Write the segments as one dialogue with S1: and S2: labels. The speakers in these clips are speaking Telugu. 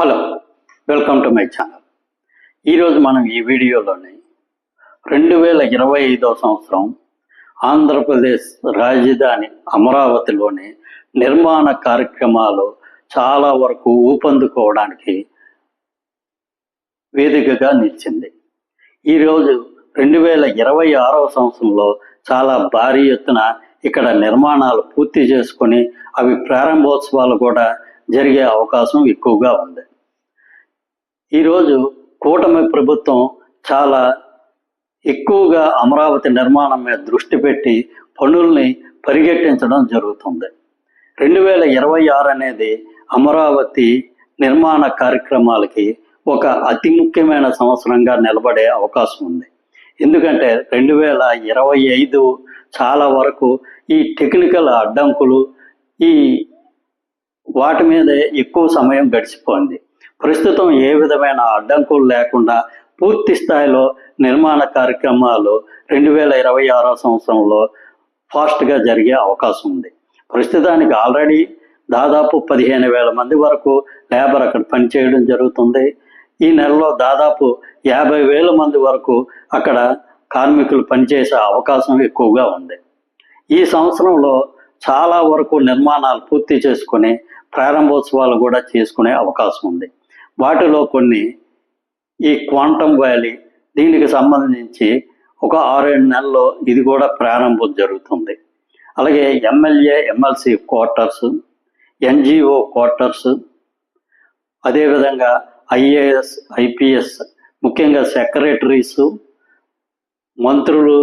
S1: Hello welcome to my channel. ఈరోజు మనం ఈ వీడియోలోని రెండు వేల ఇరవై ఐదో సంవత్సరం ఆంధ్రప్రదేశ్ రాజధాని అమరావతిలోని నిర్మాణ కార్యక్రమాలు చాలా వరకు ఊపందుకోవడానికి వేదికగా నిలిచింది. ఈరోజు రెండు వేల ఇరవై ఆరవ సంవత్సరంలో చాలా భారీ ఎత్తున ఇక్కడ నిర్మాణాలు పూర్తి చేసుకొని అవి ప్రారంభోత్సవాలు కూడా జరిగే అవకాశం ఎక్కువగా ఉంది. ఈరోజు కూటమి ప్రభుత్వం చాలా ఎక్కువగా అమరావతి నిర్మాణం మీద దృష్టి పెట్టి పనుల్ని పరిగెట్టించడం జరుగుతుంది. రెండు వేల ఇరవై ఆరు అనేది అమరావతి నిర్మాణ కార్యక్రమాలకి ఒక అతి ముఖ్యమైన సంవత్సరంగా నిలబడే అవకాశం ఉంది. ఎందుకంటే రెండు వేల ఇరవై ఐదు చాలా వరకు ఈ టెక్నికల్ అడ్డంకులు ఈ వాటి మీదే ఎక్కువ సమయం గడిచిపోయింది. ప్రస్తుతం ఏ విధమైన అడ్డంకులు లేకుండా పూర్తి స్థాయిలో నిర్మాణ కార్యక్రమాలు రెండు వేల ఇరవై ఆరో సంవత్సరంలో ఫాస్ట్గా జరిగే అవకాశం ఉంది. ప్రస్తుతానికి ఆల్రెడీ దాదాపు పదిహేను వేల మంది వరకు లేబర్ అక్కడ పనిచేయడం జరుగుతుంది. ఈ నెలలో దాదాపు యాభై వేల మంది వరకు అక్కడ కార్మికులు పనిచేసే అవకాశం ఎక్కువగా ఉంది. ఈ సంవత్సరంలో చాలా వరకు నిర్మాణాలు పూర్తి చేసుకుని ప్రారంభోత్సవాలు కూడా చేసుకునే అవకాశం ఉంది. వాటిలో కొన్ని ఈ క్వాంటమ్ వ్యాలీ దీనికి సంబంధించి ఒక ఆరేడు నెలల్లో ఇది కూడా ప్రారంభం జరుగుతుంది. అలాగే MLA MLC quarters NGO quarters అదేవిధంగా ఐఏఎస్ ఐపిఎస్ ముఖ్యంగా సెక్రటరీస్ మంత్రులు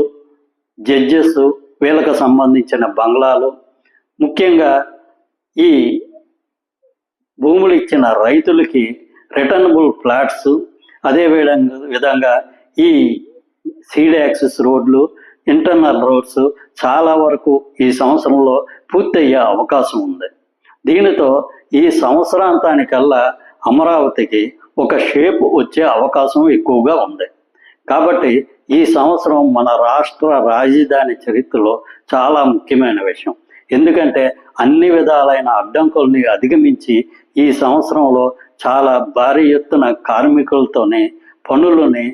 S1: జడ్జెస్ వీళ్ళకు సంబంధించిన బంగ్లాలు ముఖ్యంగా ఈ భూములు ఇచ్చిన రైతులకి రిటర్నబుల్ ఫ్లాట్స్ అదే విధంగా విధంగా ఈ సీడ్ యాక్సిస్ రోడ్లు ఇంటర్నల్ రోడ్స్ చాలా వరకు ఈ సంవత్సరంలో పూర్తయ్యే అవకాశం ఉంది. దీనితో ఈ సంవత్సరాంతానికల్లా అమరావతికి ఒక షేప్ వచ్చే అవకాశం ఎక్కువగా ఉంది. కాబట్టి ఈ సంవత్సరం మన రాష్ట్ర రాజధాని చరిత్రలో చాలా ముఖ్యమైన విషయం. ఎందుకంటే అన్ని విధాలైన అడ్డంకుల్ని అధిగమించి ఈ సంవత్సరంలో చాలా భారీ ఎత్తున కార్మికులతోనే పనులని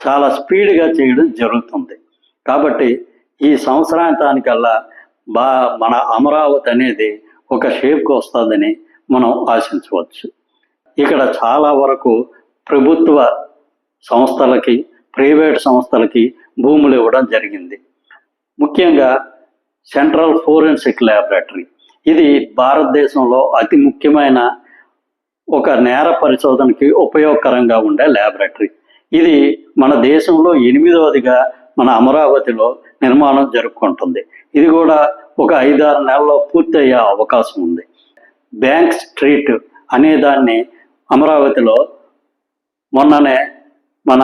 S1: చాలా స్పీడ్గా చేయడం జరుగుతుంది. కాబట్టి ఈ సంవత్సరాంతానికల్లా బా మన అమరావతి అనేది ఒక షేప్కి వస్తుందని మనం ఆశించవచ్చు. ఇక్కడ చాలా వరకు ప్రభుత్వ సంస్థలకి ప్రైవేట్ సంస్థలకి భూములు ఇవ్వడం జరిగింది. ముఖ్యంగా సెంట్రల్ ఫోరెన్సిక్ ల్యాబొరేటరీ ఇది భారతదేశంలో అతి ముఖ్యమైన ఒక నేర పరిశోధనకి ఉపయోగకరంగా ఉండే ల్యాబొరేటరీ ఇది మన దేశంలో ఎనిమిదవదిగా మన అమరావతిలో నిర్మాణం జరుపుకుంటుంది. ఇది కూడా ఒక ఐదారు నెలల్లో పూర్తయ్యే అవకాశం ఉంది. బ్యాంక్ స్ట్రీట్ అనే దాన్ని అమరావతిలో మొన్ననే మన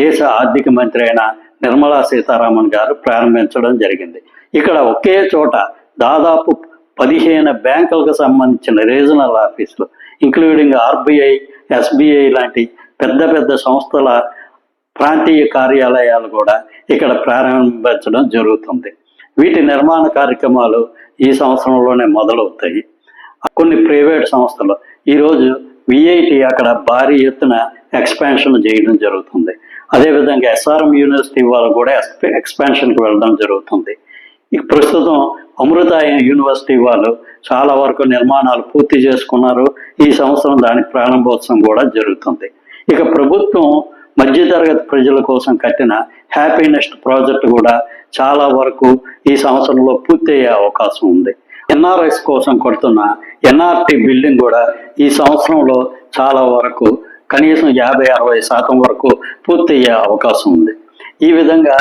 S1: దేశ ఆర్థిక మంత్రి అయిన నిర్మలా సీతారామన్ గారు ప్రారంభించడం జరిగింది. ఇక్కడ ఒకే చోట దాదాపు పదిహేను బ్యాంకులకు సంబంధించిన రీజనల్ ఆఫీసులు ఇంక్లూడింగ్ ఆర్బీఐ ఎస్బీఐ లాంటి పెద్ద పెద్ద సంస్థల ప్రాంతీయ కార్యాలయాలు కూడా ఇక్కడ ప్రారంభించడం జరుగుతుంది. వీటి నిర్మాణ కార్యక్రమాలు ఈ సంవత్సరంలోనే మొదలవుతాయి. కొన్ని ప్రైవేట్ సంస్థలు ఈరోజు విఐటి అక్కడ భారీ ఎత్తున ఎక్స్పాన్షన్ చేయడం జరుగుతుంది. అదేవిధంగా ఎస్ఆర్ఎం యూనివర్సిటీ వాళ్ళు కూడా ఎక్స్పాన్షన్కి వెళ్ళడం జరుగుతుంది. ప్రస్తుతం అమృత యూనివర్సిటీ వాళ్ళు చాలా వరకు నిర్మాణాలు పూర్తి చేసుకున్నారు. ఈ సంవత్సరం దాని ప్రారంభోత్సవం కూడా జరుగుతుంది. ఇక ప్రభుత్వం మధ్యతరగతి ప్రజల కోసం కట్టిన హ్యాపీనెస్ట్ ప్రాజెక్ట్ కూడా చాలా వరకు ఈ సంవత్సరంలో పూర్తయ్యే అవకాశం ఉంది. ఎన్ఆర్ఎస్ కోసం కొడుతున్న ఎన్ఆర్టీ బిల్డింగ్ కూడా ఈ సంవత్సరంలో చాలా వరకు కనీసం యాభై అరవై శాతం వరకు పూర్తయ్యే అవకాశం ఉంది. ఈ విధంగా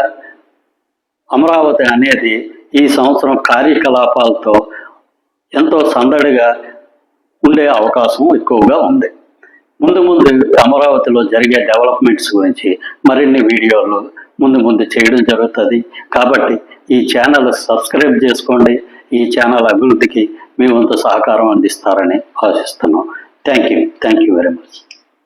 S1: అమరావతి అనేది ఈ సంవత్సరం కార్యకలాపాలతో ఎంతో సందడిగా ఉండే అవకాశం ఎక్కువగా ఉంది. ముందు ముందు అమరావతిలో జరిగే డెవలప్మెంట్స్ గురించి మరిన్ని వీడియోలు ముందు ముందు చేయడం జరుగుతుంది. కాబట్టి ఈ ఛానల్ సబ్స్క్రైబ్ చేసుకోండి. ఈ ఛానల్ అభివృద్ధికి మీ వంతు సహకారం అందిస్తారని ఆశిస్తున్నాం. Thank you thank you very much